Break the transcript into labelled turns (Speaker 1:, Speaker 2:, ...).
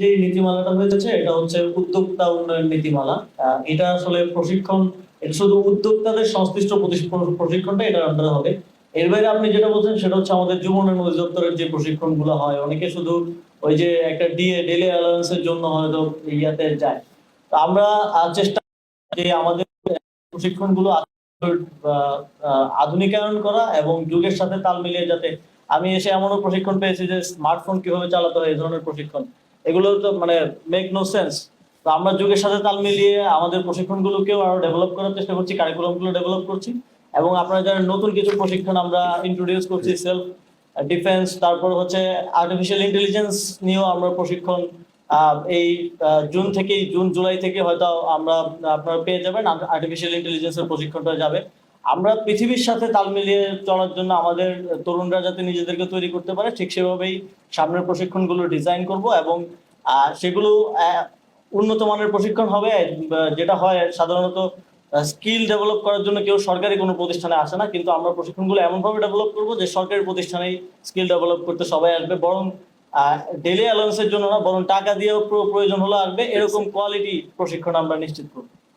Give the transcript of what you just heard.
Speaker 1: যে নীতিমালাটা হয়েছে এটা হচ্ছে উদ্যোক্তা উন্নয়ন নীতিমালা। এটা আসলে প্রশিক্ষণ শুধু উদ্যোক্তাদের সংশ্লিষ্ট প্রশিক্ষণটা এটার আন্ডারে হবে। এর বাইরে আপনি যেটা বলছেন, সেটা হচ্ছে আমাদের যুব উন্নয়ন অধিদপ্তরের যে প্রশিক্ষণগুলো হয়, অনেকে শুধু ওই যে একটা ডিএ ডেলি অ্যালাউন্সের জন্য হয়তো ইয়াতে যায়। তো আমরা চেষ্টা যে আমাদের প্রশিক্ষণগুলো আধুনিকায়ন করা এবং যুগের সাথে তাল মিলিয়ে যাতে আমি এসে এমনও প্রশিক্ষণ পেয়েছি যে স্মার্টফোন কীভাবে চালাতে হয়, এই ধরনের প্রশিক্ষণ। এগুলো তো মানে মেক নো সেন্স তো আমরা যুগের সাথে তাল মিলিয়ে আমাদের প্রশিক্ষণগুলোকেও আরও ডেভেলপ করার চেষ্টা করছি কারিকুলামগুলো ডেভেলপ করছি এবং আপনারা যারা নতুন কিছু প্রশিক্ষণ আমরা ইন্ট্রোডিউস করছি সেলফ ডিফেন্স তারপর হচ্ছে আর্টিফিশিয়াল ইন্টেলিজেন্স নিয়েও আমরা প্রশিক্ষণ এই জুন থেকেই, জুন, জুলাই থেকে হয়তো আমরা আপনারা পেয়ে যাবেন আর্টিফিশিয়াল ইন্টেলিজেন্সের প্রশিক্ষণটা যাবে। আমরা পৃথিবীর সাথে তাল মিলিয়ে চলার জন্য আমাদের তরুণরা যাতে নিজেদেরকে তৈরি করতে পারে, ঠিক সেভাবেই সামনের প্রশিক্ষণগুলো ডিজাইন করব এবং সেগুলো উন্নত মানের প্রশিক্ষণ হবে যেটা হয় সাধারণত স্কিল ডেভেলপ করার জন্য কেউ সরকারি কোনো প্রতিষ্ঠানে আসে না, কিন্তু আমরা প্রশিক্ষণগুলো এমনভাবে ডেভেলপ করব যে সরকারি প্রতিষ্ঠানেই স্কিল ডেভেলপ করতে সবাই আসবে, বরং ডেলি অ্যালাউন্সের জন্য না, বরং টাকা দিয়েও প্রয়োজন হলে আসবে, এরকম কোয়ালিটি প্রশিক্ষণ আমরা নিশ্চিত করব।